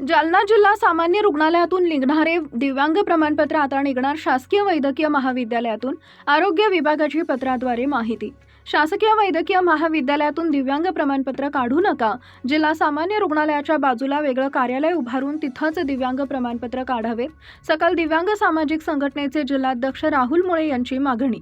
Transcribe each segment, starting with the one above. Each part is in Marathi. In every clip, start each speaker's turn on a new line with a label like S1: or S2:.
S1: जालना जिल्हा सामान्य रुग्णालयातून निघणारे दिव्यांग प्रमाणपत्र आता निघणार शासकीय वैद्यकीय महाविद्यालयातून. आरोग्य विभागाची पत्राद्वारे माहिती. शासकीय वैद्यकीय महाविद्यालयातून दिव्यांग प्रमाणपत्र काढू नका. जिल्हा सामान्य रुग्णालयाच्या बाजूला वेगळं कार्यालय उभारून तिथंच दिव्यांग प्रमाणपत्र काढावे. सकल दिव्यांग सामाजिक संघटनेचे जिल्हाध्यक्ष राहुल मुळे यांची मागणी.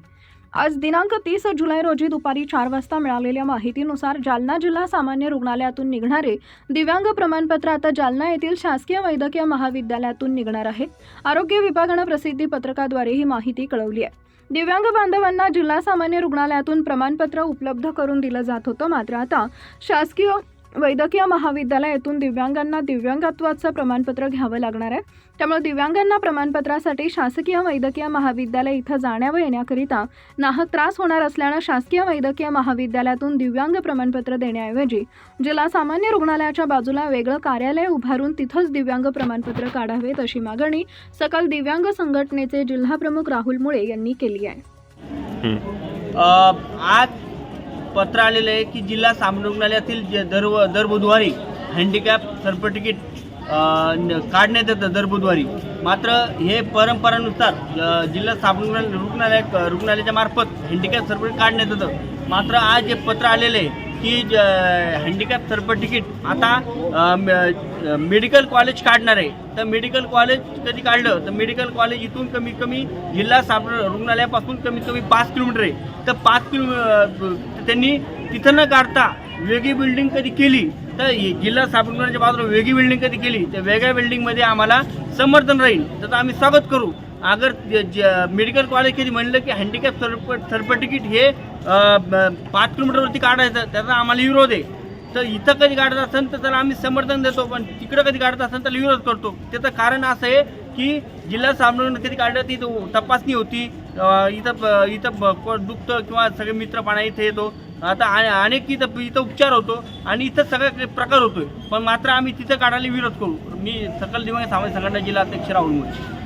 S1: आज दिनांक तीस जुलै रोजी दुपारी चार वाजता मिळालेल्या माहितीनुसार जालना जिल्हा सामान्य रुग्णालयातून निघणारे दिव्यांग प्रमाणपत्र आता जालना येथील शासकीय वैद्यकीय महाविद्यालयातून निघणार आहे. आरोग्य विभागानं प्रसिद्धी पत्रकाद्वारे ही माहिती कळवली आहे. दिव्यांग बांधवांना जिल्हा सामान्य रुग्णालयातून प्रमाणपत्र उपलब्ध करून दिलं जात होतं मात्र आता शासकीय वैद्यकीय महाविद्यालयातून दिव्यांगांना दिव्यांगत्वाचं प्रमाणपत्र घ्यावं लागणार आहे. त्यामुळे दिव्यांगांना प्रमाणपत्रासाठी शासकीय वैद्यकीय महाविद्यालय इथं जाण्यावर येण्याकरिता नाहक त्रास होणार असल्यानं शासकीय वैद्यकीय महाविद्यालयातून दिव्यांग प्रमाणपत्र देण्याऐवजी जिल्हा सामान्य रुग्णालयाच्या बाजूला वेगळं कार्यालय उभारून तिथंच दिव्यांग प्रमाणपत्र काढावेत अशी मागणी सकल दिव्यांग संघटनेचे जिल्हाप्रमुख राहुल मुळे यांनी केली आहे.
S2: अ, आज पत्र आलेलं आहे की जिल्हा सामान्य रुग्णालयातील जे दर दर बुधवारी हँडिकॅप सर्टिफिकेट अ, काढण्यात येतं दर बुधवारी. मात्र हे परंपरानुसार जिल्हा सामान्य रुग्णालय रुग्णालय रुग्णालयाच्या मार्फत हँडिकॅप सर्टिफिकेट काढण्यात येतं. मात्र आज जे पत्र आलेलं आहे की हँडिकॅप सर्टिफिकेट आता मेडिकल कॉलेज काढणार आहे. तर मेडिकल कॉलेज कधी काढलं? तर मेडिकल कॉलेज इथून कमीत कमी जिल्हा साब रुग्णालयापासून कमीत कमी पाच किलोमीटर आहे. तर पाच किलो त्यांनी तिथं न काढता वेगळी बिल्डिंग कधी केली तर जिल्हा साब बाजूला वेगळी बिल्डिंग कधी केली तर वेगळ्या बिल्डिंगमध्ये आम्हाला समर्थन राहील. तर आम्ही स्वागत करू. अगर मेडिकल कॉलेज कधी म्हणलं की हँडिकॅप सर्टिफिकेट हे ब- पाच किलोमीटरवरती काढायचं त्याचा आम्हाला विरोध आहे. तर इथं कधी काढत असेल तर त्याला आम्ही समर्थन देतो पण तिकडं कधी काढत असेल त्याला विरोध करतो. त्याचं कारण असं आहे की जिल्हा सामना कधी काढलं ती तपासणी होती. इथं इथं ब- को- दुखतं किंवा सगळे मित्र पाण्या इथे येतो. आता आ- अनेक इथं इथं उपचार होतो आणि इथं सगळं प्रकार होतोय. पण मात्र आम्ही तिथं काढायला विरोध करू. मी सकल दिवंग सामाजिक संघटना जिल्हा अध्यक्ष राहुल मोदी